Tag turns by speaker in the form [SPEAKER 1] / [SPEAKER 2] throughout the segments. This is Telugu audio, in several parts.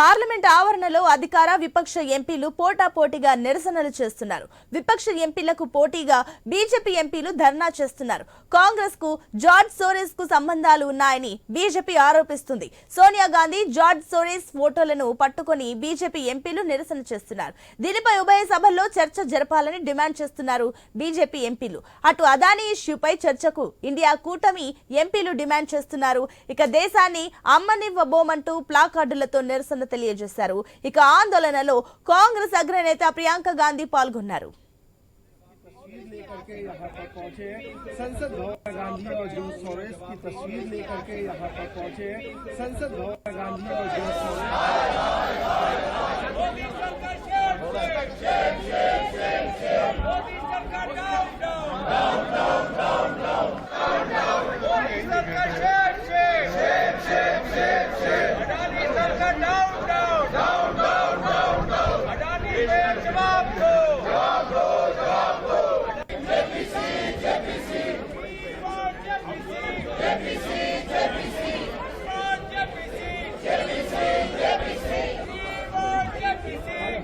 [SPEAKER 1] పార్లమెంట్ ఆవరణలో అధికార విపక్ష ఎంపీలు పోటాపోటీగా నిరసనలు చేస్తున్నారు. విపక్ష ఎంపీలకు పోటీగా బీజేపీ ఎంపీలు ధర్నా చేస్తున్నారు. కాంగ్రెస్కు జార్జ్ సోరెస్కు సంబంధాలు ఉన్నాయని బీజేపీ ఆరోపిస్తుంది. సోనియా గాంధీ జార్జ్ సోరెస్ ఫోటోలను పట్టుకొని బీజేపీ ఎంపీలు నిరసన చేస్తున్నారు. దీనిపై ఉభయ సభల్లో చర్చ జరపాలని డిమాండ్ చేస్తున్నారు బీజేపీ ఎంపీలు. అటు అదానీ ఇష్యూపై చర్చకు ఇండియా కూటమి ఎంపీలు డిమాండ్ చేస్తున్నారు. ఇక దేశాన్ని అమ్మనివ్వబోమంటూ ప్లాకార్డులతో నిరసన తెలియజేశారు ఇక ఆందోళనలో కాంగ్రెస్ అగ్రనేత ప్రియాంక గాంధీ పాల్గొన్నారు
[SPEAKER 2] तस्वीर लेकर के यहाँ पर पहुंचे संसद भवन गांधी और जॉर्ज सोरेस की तस्वीर लेकर के यहाँ पर पहुंचे संसद भवन गांधी और जॉर्ज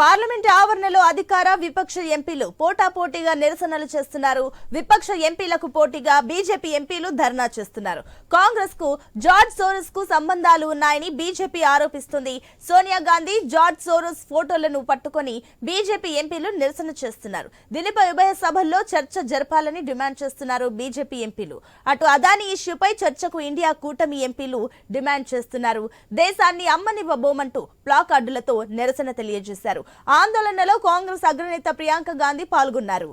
[SPEAKER 1] పార్లమెంట్ ఆవరణలో అధికార విపక్ష ఎంపీలు పోటాపోటీగా నిరసనలు చేస్తున్నారు. విపక్ష ఎంపీలకు పోటీగా బీజేపీ ఎంపీలు ధర్నా చేస్తున్నారు. కాంగ్రెస్కు జార్జ్ సోరస్కు సంబంధాలు ఉన్నాయని బీజేపీ ఆరోపిస్తుంది. సోనియా గాంధీ జార్జ్ సోరస్ ఫోటోలను పట్టుకొని బీజేపీ ఎంపీలు నిరసన చేస్తున్నారు. దీనిపై ఉభయ సభల్లో చర్చ జరపాలని డిమాండ్ చేస్తున్నారు బీజేపీ ఎంపీలు. అటు అదానీ ఇష్యూపై చర్చకు ఇండియా కూటమి ఎంపీలు డిమాండ్ చేస్తున్నారు. దేశాన్ని అమ్మనివ్వబోమంటూ ప్లాకార్డులతో నిరసన తెలియజేశారు. ఆందోళనలో కాంగ్రెస్ అగ్రనేత ప్రియాంక గాంధీ పాల్గొన్నారు.